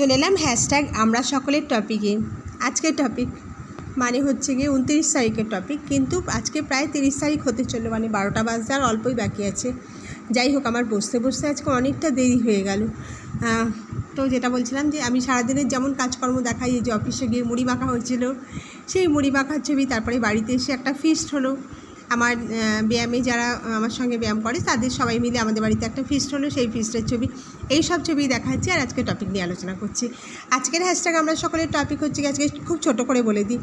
চলে এলাম হ্যাশট্যাগ আমরা সকলের টপিকে আজকের টপিক মানে হচ্ছে গিয়ে উনত্রিশ তারিখের টপিক কিন্তু আজকে প্রায় তিরিশ তারিখ হতে চলল মানে বারোটা বাজতে আর অল্পই বাকি আছে। যাই হোক, আমার বসতে বসতে আজকে অনেকটা দেরি হয়ে গেল। তো যেটা বলছিলাম যে আমি সারাদিনের যেমন কাজকর্ম দেখাই যে অফিসে গিয়ে মুড়ি মাখা হয়েছিল, সেই মুড়ি মাখার ছবি তারপরে বাড়িতে এসে একটা ফিস্ট হলো। আমার ব্যায়ামে যারা আমার সঙ্গে ব্যায়াম করে, তাদের সবাই মিলে আমাদের বাড়িতে একটা ফিস্ট হলো। সেই ফিস্টের ছবি, এই সব ছবি দেখাচ্ছি আর আজকে টপিক নিয়ে আলোচনা করছি। আজকের হ্যাশট্যাগ আমরা সকলের টপিক হচ্ছে আজকে খুব ছোট করে বলে দিই।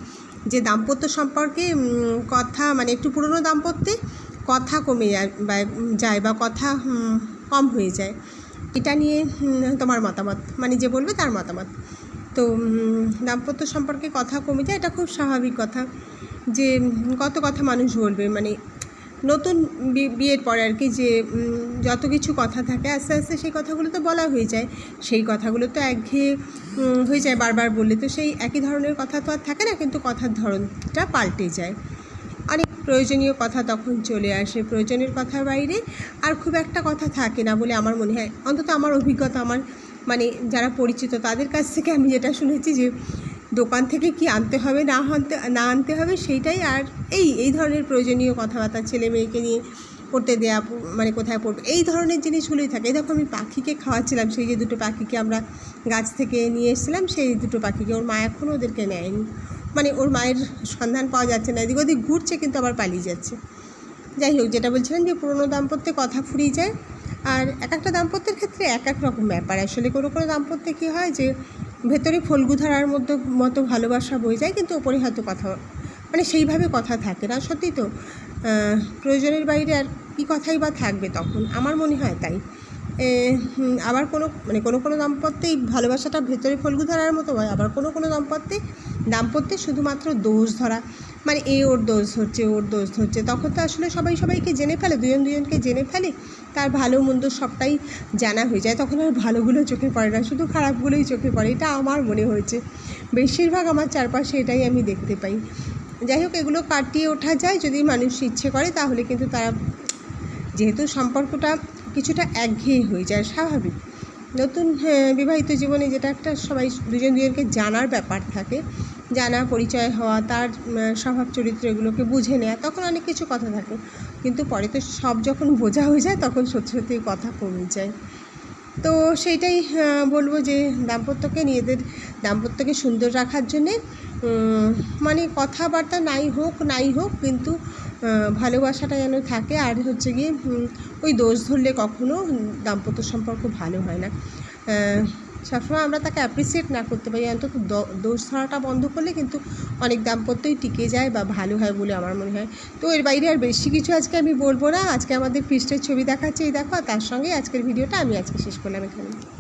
যে দাম্পত্য সম্পর্কে কথা মানে একটু পুরনো দাম্পত্যে কথা কমে যায় বা কথা কম হয়ে যায়। এটা নিয়ে তোমার মতামত মানে যে বলবে তার মতামত। তো দাম্পত্য সম্পর্কে কথা কমে যায়, এটা খুব স্বাভাবিক কথা যে কত কথা মানুষ বলবে। মানে নতুন বিয়ের পরে আর কি যে যত কিছু কথা থাকে, আস্তে আস্তে সেই কথাগুলো তো বলা হয়ে যায়। সেই কথাগুলো তো একঘেয়ে হয়ে যায় বারবার বললে। তো সেই একই ধরনের কথা তো আর থাকে না, কিন্তু কথার ধরনটা পাল্টে যায়। অনেক প্রয়োজনীয় কথা তখন চলে আসে প্রয়োজনের কথার বাইরে। আর খুব একটা কথা থাকে না বলে আমার মনে হয়। অন্তত আমার অভিজ্ঞতা, আমার মানে যারা পরিচিত তাদের কাছ থেকে আমি যেটা শুনেছি যে, দোকান থেকে কি আনতে হবে, না আনতে না আনতে হবে, সেইটাই। আর এই এই ধরনের প্রয়োজনীয় কথাবার্তা ছেলে মেয়েকে নিয়ে পড়তে দেয়া মানে কোথায় পড়বে? এই ধরনের জিনিসগুলোই থাকে। দেখো আমি পাখিকে খাওয়াচ্ছিলাম, সেই যে দুটো পাখিকে আমরা গাছ থেকে নিয়ে এসেছিলাম, সেই দুটো পাখিকে। ওর মা এখনও ওদেরকে নেয়নি। মানে ওর মায়ের সন্ধান পাওয়া যাচ্ছে না। এদিক ওদিক ঘুরছে, কিন্তু আবার পালিয়ে যাচ্ছে। যাই হোক, যেটা বলছিলাম যে পুরোনো দাম্পত্যে কথা ফুরিয়ে যায়, আর এক একটা দাম্পত্যের ক্ষেত্রে এক এক রকম ব্যাপার। আসলে কোনো কোনো দাম্পত্যে কী হয় যে, ভেতরে ফল্গু ধারার মধ্যে, মতো ভালোবাসা বয়ে যায়, কিন্তু ওপরে হয়তো কথা মানে সেইভাবে কথা থাকে না। সত্যি তো প্রয়োজনের বাইরে আর কী কথাই বা থাকবে তখন? আমার মনে হয় তাই। আবার কোনো মানে কোনো কোনো দাম্পত্যেই ভালোবাসাটা ভেতরে ফলগু ধরার মতো হয়, আবার কোনো কোনো দাম্পত্যে দাম্পত্যে শুধুমাত্র দোষ ধরা। মানে এ ওর দোষ ধরছে, ওর দোষ ধরছে। তখন তো আসলে সবাই সবাইকে জেনে ফেলে, দুজন দুজনকে জেনে ফেলে, তার ভালো মন্দ সবটাই জানা হয়ে যায়। তখন আর ভালোগুলো চোখে পড়ে না, শুধু খারাপগুলোই চোখে পড়ে। এটা আমার মনে হয়েছে। বেশিরভাগ আমার চারপাশে এটাই আমি দেখতে পাই। যাই হোক এগুলো কাটিয়ে ওঠা যায়। যদি মানুষ ইচ্ছে করে তাহলে কিন্তু তারা যেহেতু সম্পর্কটা কিছুটা একঘেয়ে হয়ে যায় স্বাভাবিক। নতুন হ্যাঁ, বিবাহিত জীবনে যেটা একটা সবাই দুজন দুজনকে জানার ব্যাপার থাকে। জানা পরিচয় হওয়া তার স্বভাব চরিত্র এগুলোকে বুঝে নেওয়া তখন অনেক কিছু কথা থাকে। কিন্তু পরে তো সব যখন বোঝা হয়ে যায় তখন সত্যি সত্যি কথা কমে যায়। তো সেইটাই বলব যে দাম্পত্যকে নিজেদের, দাম্পত্যকে সুন্দর রাখার জন্যে মানে কথাবার্তা নাই হোক নাই হোক, কিন্তু ভালোবাসাটা যেন থাকে। আর হচ্ছে গিয়ে ওই দোষ ধরলে কখনো দাম্পত্য সম্পর্ক ভালো হয় না। সবসময় আমরা তাকে অ্যাপ্রিসিয়েট না করতে পারি। অন্তত দোষ ধরাটা বন্ধ করলে কিন্তু অনেক দাম্পত্যই টিকে যায় বা ভালো হয় বলে আমার মনে হয়। তো এর বাইরে আর বেশি কিছু আজকে আমি বলব না। আজকে আমাদের পৃষ্ঠের ছবি দেখাচ্ছে, এই দেখো তার সঙ্গে আজকের ভিডিওটা আমি আজকে শেষ করলাম এখানে